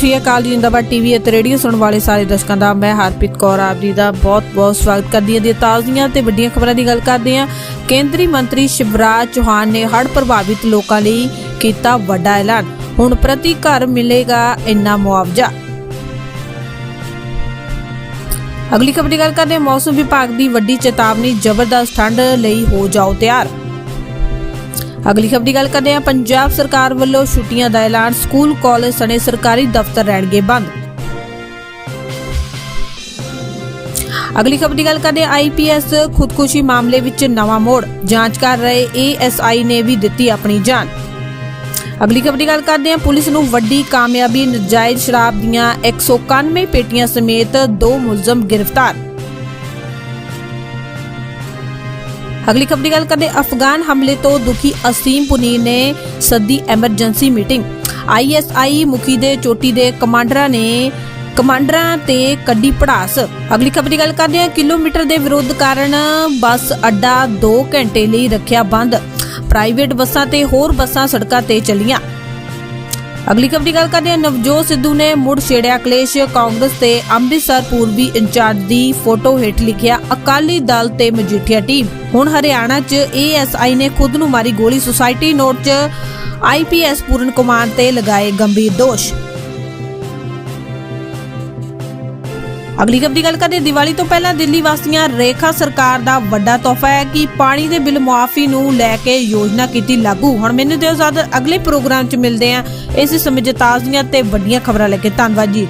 ਸ਼੍ਰੀ ਅਕਾਲ ਜੀ, ਜਿੰਦਾਬਾਦ ਟੀਵੀ ਅਤੇ ਰੇਡੀਓ ਸੁਣਨ ਵਾਲੇ ਸਾਰੇ ਦਰਸ਼ਕਾਂ ਦਾ ਮੈਂ ਹਰਪ੍ਰੀਤ ਕੌਰ ਆਪ ਜੀ ਦਾ ਬਹੁਤ-ਬਹੁਤ ਸਵਾਗਤ ਕਰਦੀ ਹਾਂ। ਦੀ ਤਾਜ਼ੀਆਂ ਤੇ ਵੱਡੀਆਂ ਖਬਰਾਂ ਦੀ ਗੱਲ ਕਰਦੇ ਹਾਂ। ਕੇਂਦਰੀ ਮੰਤਰੀ ਸ਼ਿਵਰਾਜ ਚੌਹਾਨ ਨੇ ਹੜ੍ਹ ਪ੍ਰਭਾਵਿਤ ਲੋਕਾਂ ਲਈ ਕੀਤਾ ਵੱਡਾ ਐਲਾਨ। ਹੁਣ ਪ੍ਰਤੀ ਘਰ ਮਿਲੇਗਾ ਇੰਨਾ ਮੁਆਵਜ਼ਾ। ਅਗਲੀ ਖਬਰ ਦੀ ਗੱਲ ਕਰਦੇ ਹਾਂ। ਮੌਸਮ ਵਿਭਾਗ ਦੀ ਵੱਡੀ ਚੇਤਾਵਨੀ, ਜ਼ਬਰਦਸਤ ਠੰਡ ਲਈ ਹੋ ਜਾਓ ਤਿਆਰ। ਅਗਲੀ ਖਬਰ ਦੀ ਗੱਲ ਕਰਦੇ ਹਾਂ। ਪੰਜਾਬ ਸਰਕਾਰ ਵੱਲੋਂ ਛੁੱਟੀਆਂ ਦਾ ਐਲਾਨ, ਸਕੂਲ, ਕਾਲਜ ਸਣੇ ਸਰਕਾਰੀ ਦਫ਼ਤਰ ਰਹਿਣਗੇ ਬੰਦ। ਅਗਲੀ ਖਬਰ ਦੀ ਗੱਲ ਕਰਦੇ ਹਾਂ। ਆਈਪੀਐਸ ਖੁਦਕੁਸ਼ੀ ਮਾਮਲੇ ਵਿੱਚ ਨਵਾਂ ਮੋੜ, ਜਾਂਚ ਕਰ ਰਹੇ ਏਐਸਆਈ ਨੇ ਵੀ ਦਿੱਤੀ ਆਪਣੀ ਜਾਨ। ਅਗਲੀ ਖਬਰ ਦੀ ਗੱਲ ਕਰਦੇ ਹਾਂ। ਪੁਲਿਸ ਨੂੰ ਵੱਡੀ ਕਾਮਯਾਬੀ, ਨਜਾਇਜ਼ ਸ਼ਰਾਬ ਦੀਆਂ 191 ਪੇਟੀਆਂ ਸਮੇਤ ਦੋ ਮੁਲਜ਼ਮ ਗ੍ਰਿਫਤਾਰ। ਅਗਲੀ ਖਬਰ ਦੀ ਗੱਲ ਕਰਦੇ ਅਫਗਾਨ ਹਮਲੇ ਤੋਂ ਦੁਖੀ ਅਸੀਮ ਪੁਨੀਰ ਨੇ ਸੱਦੀ ਐਮਰਜੈਂਸੀ ਮੀਟਿੰਗ। ਆਈਐਸਆਈ ਮੁਖੀ ਦੇ ਚੋਟੀ ਦੇ ਕਮਾਂਡਰਾਂ ਨੇ ਕਮਾਂਡਰਾਂ ਤੇ ਕੱਢੀ ਪੜਾਸ। ਅਗਲੀ ਖਬਰ ਦੀ ਗੱਲ ਕਰਦੇ ਹਾਂ। ਕਿਲੋਮੀਟਰ ਦੇ ਵਿਰੋਧ ਕਾਰਨ ਬੱਸ ਅੱਡਾ 2 ਘੰਟੇ ਲਈ ਰੱਖਿਆ ਬੰਦ। ਪ੍ਰਾਈਵੇਟ ਬੱਸਾਂ ਤੇ ਹੋਰ ਬੱਸਾਂ ਸੜਕਾਂ ਤੇ ਚੱਲੀਆਂ। ਅਗਲੀ ਖਬਰ ਦੀ ਗੱਲ ਕਰਦੇ ਹਾਂ। ਨਵਜੋਤ ਸਿੱਧੂ ਨੇ ਮੁੜ ਛੇੜਿਆ ਕਲੇਸ਼। ਕਾਂਗਰਸ ਤੇ ਅੰਮ੍ਰਿਤਸਰ ਪੂਰਬੀ ਇੰਚਾਰਜ ਦੀ ਫੋਟੋ ਹੇਠ ਲਿਖਿਆ, ਅਕਾਲੀ ਦਲ ਤੇ ਮਜੀਠੀਆ ਟੀਮ। ਹੁਣ ਹਰਿਆਣਾ 'ਚ ਏਐਸਆਈ ਨੇ ਖੁਦ ਨੂੰ ਮਾਰੀ ਗੋਲੀ। ਸੁਸਾਇਟੀ ਨੋਟ 'ਚ ਆਈਪੀਐਸ ਪੂਰਨ ਕੁਮਾਰ ਤੇ ਲਗਾਏ ਗੰਭੀਰ ਦੋਸ਼। ਅਗਲੀ ਖਬਰ ਦੀ ਗੱਲ ਕਰਦੇ ਹਾਂ, ਦੀਵਾਲੀ ਤੋਂ ਪਹਿਲਾਂ ਦਿੱਲੀ ਵਾਸੀਆਂ ਰੇਖਾ ਸਰਕਾਰ ਦਾ ਵੱਡਾ ਤੋਹਫਾ ਹੈ ਕਿ ਪਾਣੀ ਦੇ ਬਿੱਲ ਮੁਆਫੀ ਨੂੰ ਲੈ ਕੇ ਯੋਜਨਾ ਕੀਤੀ ਲਾਗੂ। ਹੁਣ ਮੈਨੂੰ ਦਿਓ ਸਾਦ ਅਗਲੇ ਪ੍ਰੋਗਰਾਮ 'ਚ ਮਿਲਦੇ ਹਾਂ। ਇਸੇ ਸਮੇਂ ਜਤਾਜ ਦੀਆਂ ਤੇ ਵੱਡੀਆਂ ਖਬਰਾਂ ਲੈ ਕੇ ਧੰਨਵਾਦ ਜੀ।